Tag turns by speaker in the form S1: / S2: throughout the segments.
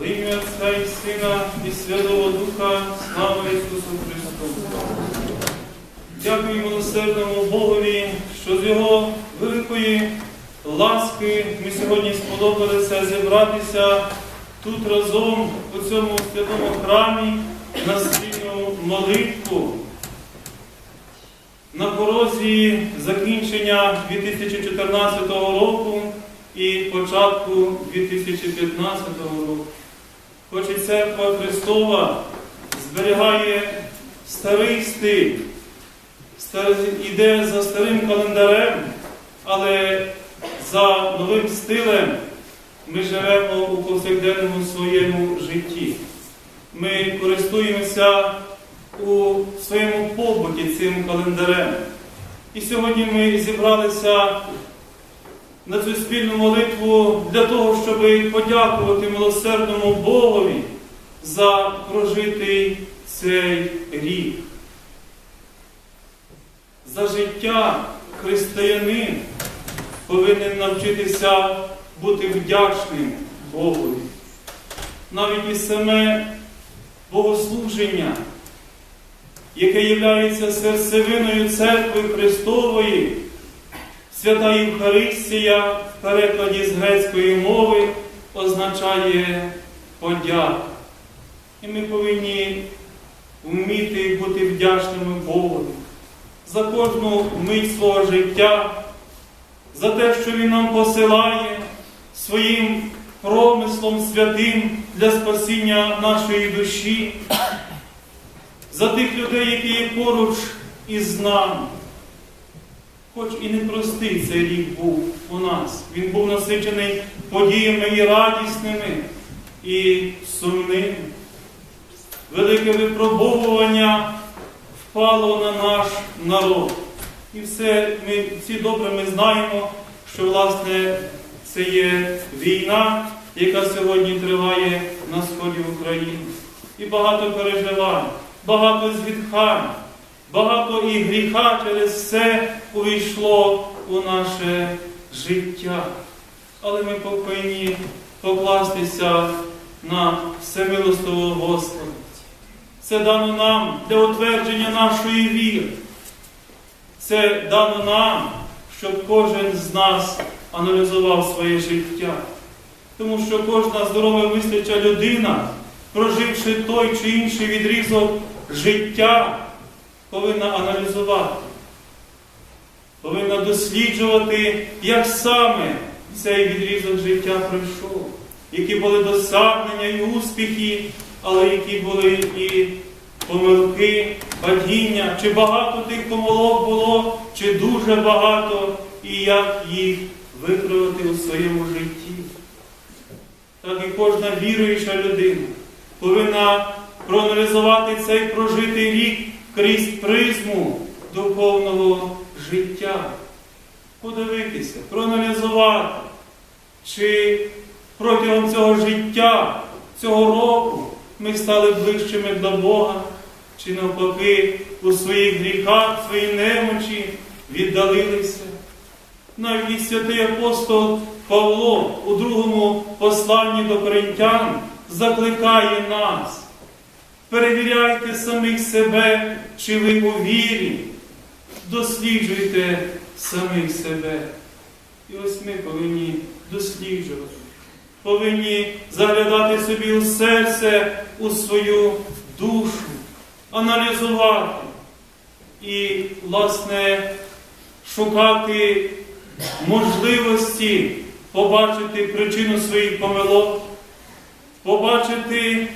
S1: Во ім'я Отця і Сина і Святого Духа, слава Ісусу Христу. Дякую милосердному Богові, що з Його великої ласки ми сьогодні сподобалися зібратися тут разом у цьому святому храмі на спільну молитву. На порозі закінчення 2014 року і початку 2015 року. Хоч і церква Христова зберігає старий стиль, іде за старим календарем, але за новим стилем ми живемо у повсякденному своєму житті. Ми користуємося у своєму побуті цим календарем. І сьогодні ми зібралися на цю спільну молитву для того, щоб подякувати милосердному Богові за прожитий цей рік. За життя християнин повинен навчитися бути вдячним Богові. Навіть і саме богослуження, яке є серцевиною церкви Христової, Свята Євхаристія в перекладі з грецької мови означає подяка. І ми повинні вміти бути вдячними Богові за кожну мить свого життя, за те, що Він нам посилає своїм промислом святим для спасіння нашої душі, за тих людей, які є поруч із нами. Хоч і непростий цей рік був у нас. Він був насичений подіями і радісними, і сумними. Велике випробовування впало на наш народ. І все, ми всі добре ми знаємо, що власне це є війна, яка сьогодні триває на сході України. І багато переживань, багато зітхань, багато і гріха через це увійшло у наше життя. Але ми повинні покластися на всемилостивого Господа. Це дано нам для утвердження нашої віри. Це дано нам, щоб кожен з нас аналізував своє життя. Тому що кожна здорова мисляча людина, проживши той чи інший відрізок життя, повинна аналізувати, повинна досліджувати, як саме цей відрізок життя пройшов, які були досягнення і успіхи, але які були і помилки, падіння, чи багато тих помилок було, чи дуже багато, і як їх виправити у своєму житті. Так і кожна віруюча людина повинна проаналізувати цей прожитий рік крізь призму духовного життя. Подивитися, проаналізувати, чи протягом цього життя, цього року ми стали ближчими до Бога, чи навпаки у своїх гріхах, своїй немочі віддалилися. Навіть і святий апостол Павло у другому посланні до коринтян закликає нас. Перевіряйте самих себе, чи ви у вірі, досліджуйте самих себе. І ось ми повинні досліджувати, повинні заглядати собі у серце, у свою душу, аналізувати і, власне, шукати можливості побачити причину своїх помилок, побачити,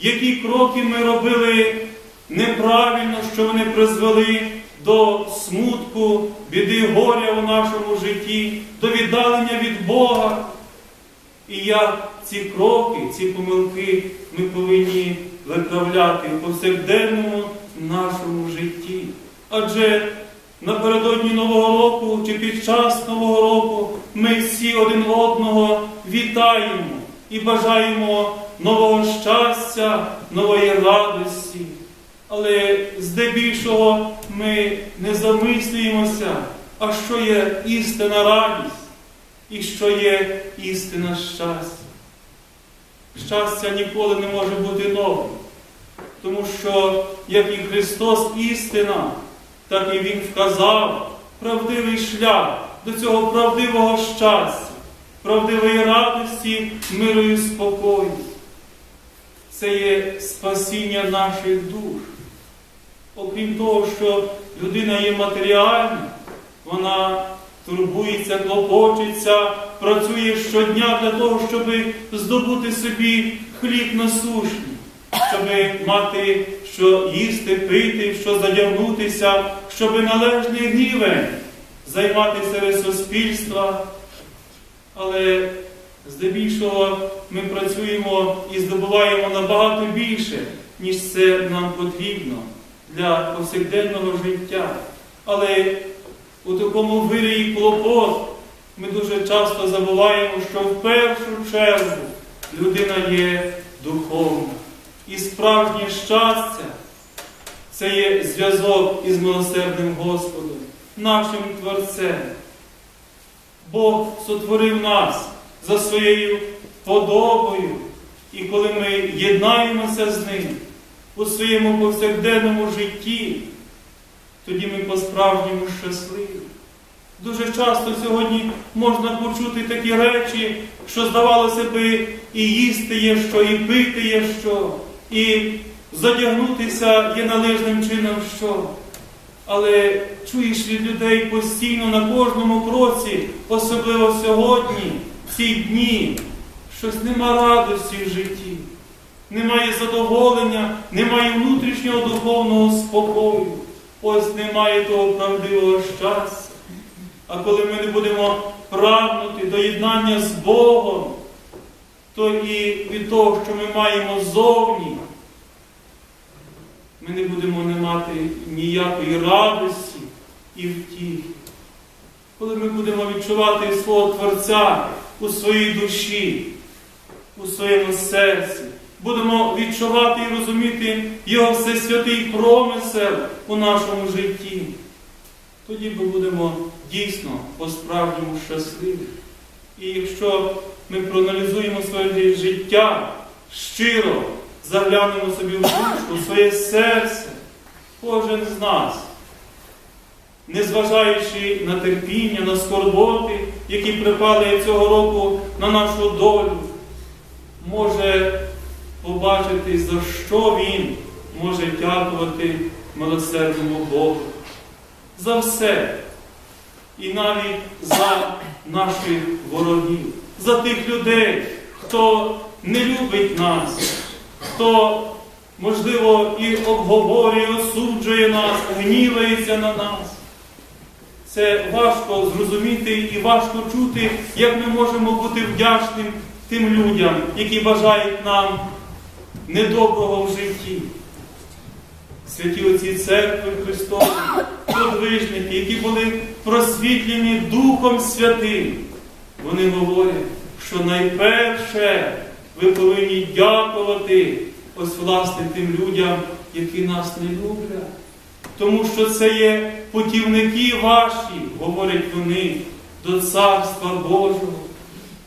S1: які кроки ми робили неправильно, що вони призвели до смутку, біди горя у нашому житті, до віддалення від Бога. І як ці кроки, ці помилки ми повинні виправляти в повсякденному нашому житті. Адже напередодні Нового року чи під час Нового року ми всі один одного вітаємо і бажаємо нового щастя, нової радості. Але здебільшого ми не замислюємося, а що є істина радість і що є істина щастя. щастя ніколи не може бути новим. Тому що, як і Христос істина, так і Він вказав правдивий шлях до цього правдивого щастя, правдивої радості, миру і спокою. Це є спасіння наших душ. Окрім того, що людина є матеріальна, вона турбується, клопочеться, працює щодня для того, щоб здобути собі хліб насущний, щоб мати що їсти, пити, що задягнутися, щоб належний рівень займати серед суспільства. Але здебільшого ми працюємо і здобуваємо набагато більше, ніж це нам потрібно для повсякденного життя. Але у такому вирії клопот ми дуже часто забуваємо, що в першу чергу людина є духовна. І справжнє щастя це є зв'язок із милосердним Господом, нашим Творцем. Бог сотворив нас за своєю подобою, і коли ми єднаємося з Ним у своєму повсякденному житті, тоді ми по-справжньому щасливі. Дуже часто сьогодні можна почути такі речі, що здавалося би, і їсти є що, і пити є що, і задягнутися є належним чином що. Але чуєш від людей постійно на кожному кроці, особливо сьогодні, ці дні, щось нема радості в житті, немає задоволення, немає внутрішнього духовного спокою. Ось немає того правдивого щастя. А коли ми не будемо прагнути до єднання з Богом, то і від того, що ми маємо зовні, ми не будемо не мати ніякої радості і втіхи. Коли ми будемо відчувати свого Творця у своїй душі, у своєму серці, будемо відчувати і розуміти Його всесвятий промисел у нашому житті, тоді ми будемо дійсно по-справжньому щасливі. І якщо ми проаналізуємо своє життя щиро, заглянемо собі в душу, в своє серце, кожен з нас, незважаючи на терпіння, на скорботи, які припали цього року на нашу долю, може побачити, за що він може дякувати милосердному Богу. За все. І навіть за наших ворогів, за тих людей, хто не любить нас, хто, можливо, і обговорює, осуджує нас, гнівається на нас. Це важко зрозуміти і важко чути, як ми можемо бути вдячним тим людям, які бажають нам недоброго в житті. Святі отці церкви Христові, подвижники, які були просвітлені Духом Святим, вони говорять, що найперше ви повинні дякувати ось власне тим людям, які нас не люблять. Тому що це є путівники ваші, говорять вони, до Царства Божого.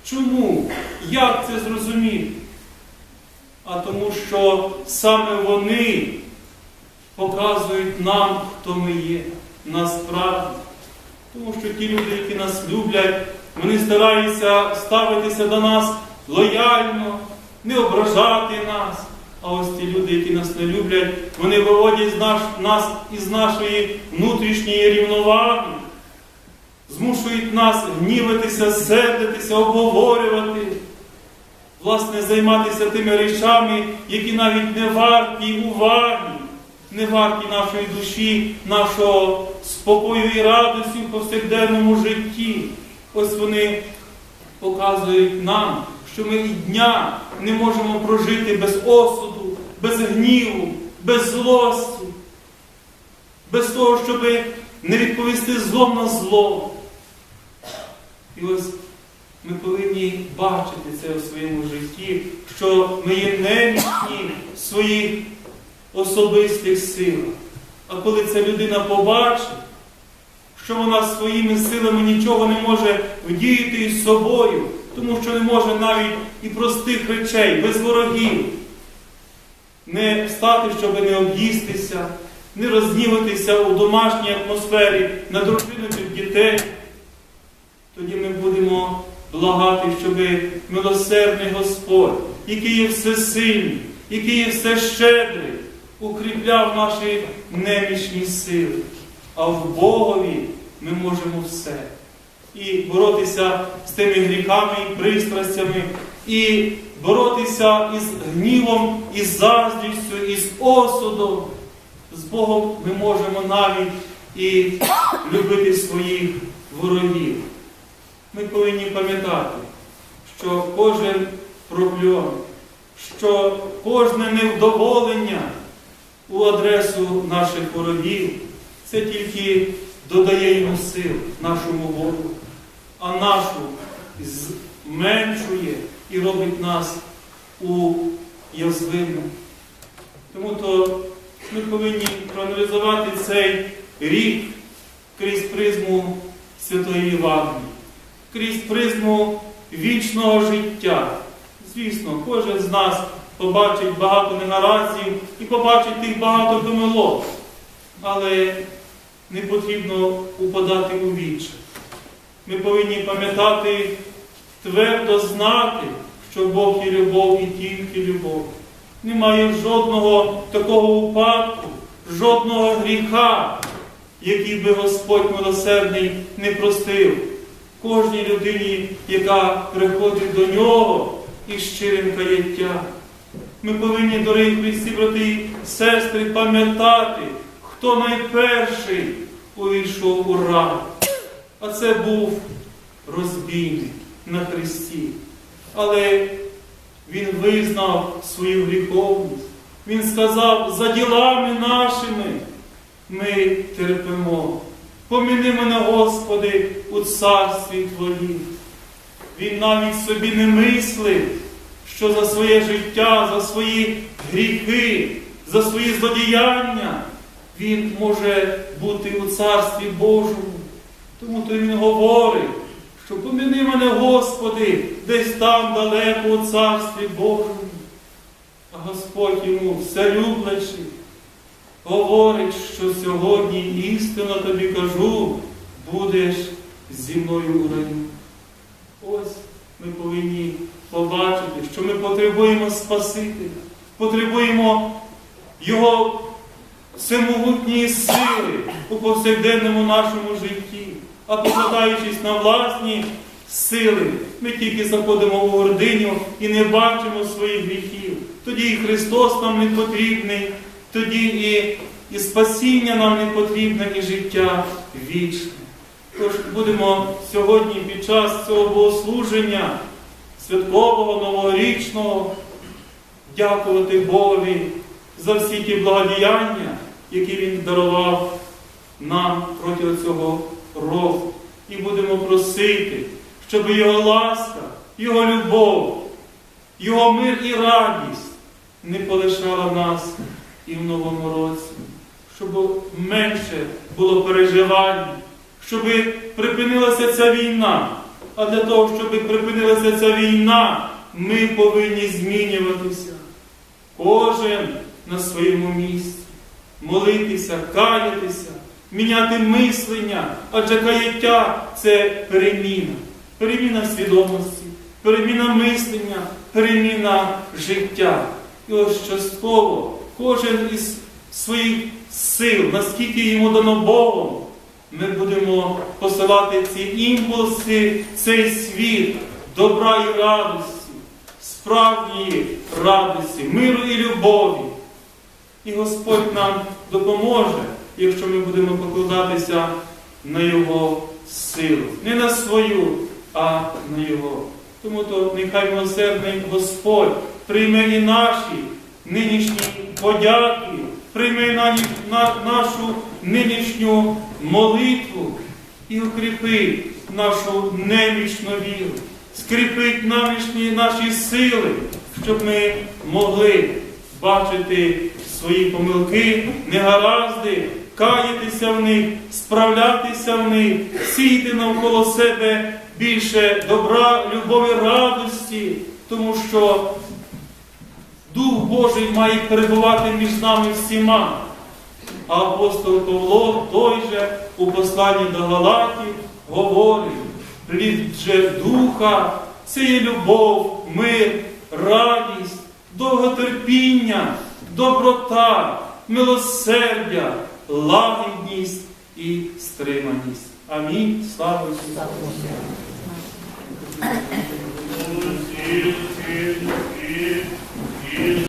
S1: Чому? Як це зрозуміти? А тому, що саме вони показують нам, хто ми є насправді. Тому що ті люди, які нас люблять, вони стараються ставитися до нас лояльно, не ображати нас. А ось ті люди, які нас не люблять, вони виводять нас із нашої внутрішньої рівноваги, змушують нас гніватися, сердитися, обговорювати, власне, займатися тими речами, які навіть не варті уваги, не варті нашої душі, нашого спокою і радості в повсякденному житті. Ось вони показують нам, що ми і дня не можемо прожити без осуду, без гніву, без злості, без того, щоб не відповісти злом на зло. І ось ми повинні бачити це у своєму житті, що ми є немічні в своїх особистих силах. А коли ця людина побачить, що вона своїми силами нічого не може вдіяти із собою, тому що не може навіть і простих речей, без ворогів, не встати, щоб не об'їстися, не розніватися у домашній атмосфері на дружину від дітей. Тоді ми будемо благати, щоб милосердний Господь, який є всесильний, який є всещедрий, укріпляв наші немічні сили. А в Богові ми можемо все. І боротися з тими гріхами і пристрастями, і боротися із гнівом, із заздрістю, із осудом. З Богом ми можемо навіть і любити своїх ворогів. Ми повинні пам'ятати, що кожен прокльон, що кожне невдоволення у адресу наших ворогів, це тільки додає йому сил нашому Богу, а нашу зменшує і робить нас уязвимим. Тому то ми повинні проаналізувати цей рік крізь призму Святої Євангелії, крізь призму вічного життя. Звісно, кожен з нас побачить багато негараздів і побачить тих багато помилок. Але не потрібно упадати у віче. Ми повинні пам'ятати, твердо знати, що Бог є любов і тільки любов. Немає жодного такого упадку, жодного гріха, який би Господь милосердний не простив. Кожній людині, яка приходить до нього із щирим каяттям. Ми повинні, дорогі Христі, брати і сестри, пам'ятати, хто найперший увійшов у рай. А це був розбійник на Христі. Але він визнав свою гріховність. Він сказав, за ділами нашими ми терпимо. Поміни мене, Господи, у царстві Твоїм. Він навіть собі не мислив, що за своє життя, за свої гріхи, за свої злодіяння він може бути у Царстві Божому. Тому то він говорить, що поміни мене, Господи, десь там далеко у Царстві Божому. А Господь йому вселюблячи, говорить, що сьогодні істинно тобі кажу, будеш зі мною у раю. Ось ми повинні побачити, що ми потребуємо Спасителя, потребуємо Його всемогутньої сили у повсякденному нашому житті, а покладаючись на власні сили, ми тільки заходимо в гординю і не бачимо своїх гріхів. Тоді і Христос нам не потрібний, тоді і, і спасіння нам не потрібне, і життя вічне. Тож будемо сьогодні під час цього богослуження святкового, новорічного дякувати Богові за всі ті благодіяння, які Він дарував нам проти цього року. І будемо просити, щоб Його ласка, Його любов, Його мир і радість не полишала нас і в новому році, щоб менше було переживань, щоб припинилася ця війна. А для того, щоб припинилася ця війна, ми повинні змінюватися. Кожен на своєму місці, молитися, каятися, міняти мислення, адже каяття це переміна, переміна свідомості, переміна мислення, переміна життя. І ось частково кожен із своїх сил, наскільки йому дано Богом, ми будемо посилати ці імпульси, цей світ добра і радості, справжньої радості, миру і любові. І Господь нам допоможе, якщо ми будемо покладатися на Його силу. Не на свою, а на Його. Тому то нехай милосердний Господь прийме і наші нинішні подяки, прийме на, на нашу нинішню молитву і укріпить нашу немічну віру, скріпить навічні наші сили, щоб ми могли бачити свої помилки, негаразди каятися в них, справлятися в них, сійти навколо себе більше добра, любові, радості, тому що Дух Божий має перебувати між нами всіма. А апостол Павло той же у посланні до Галатів говорить, плід же духа це є любов, мир, радість, довготерпіння, доброта, милосердя, лагідність і стриманість. Амінь. Слава Ісусу!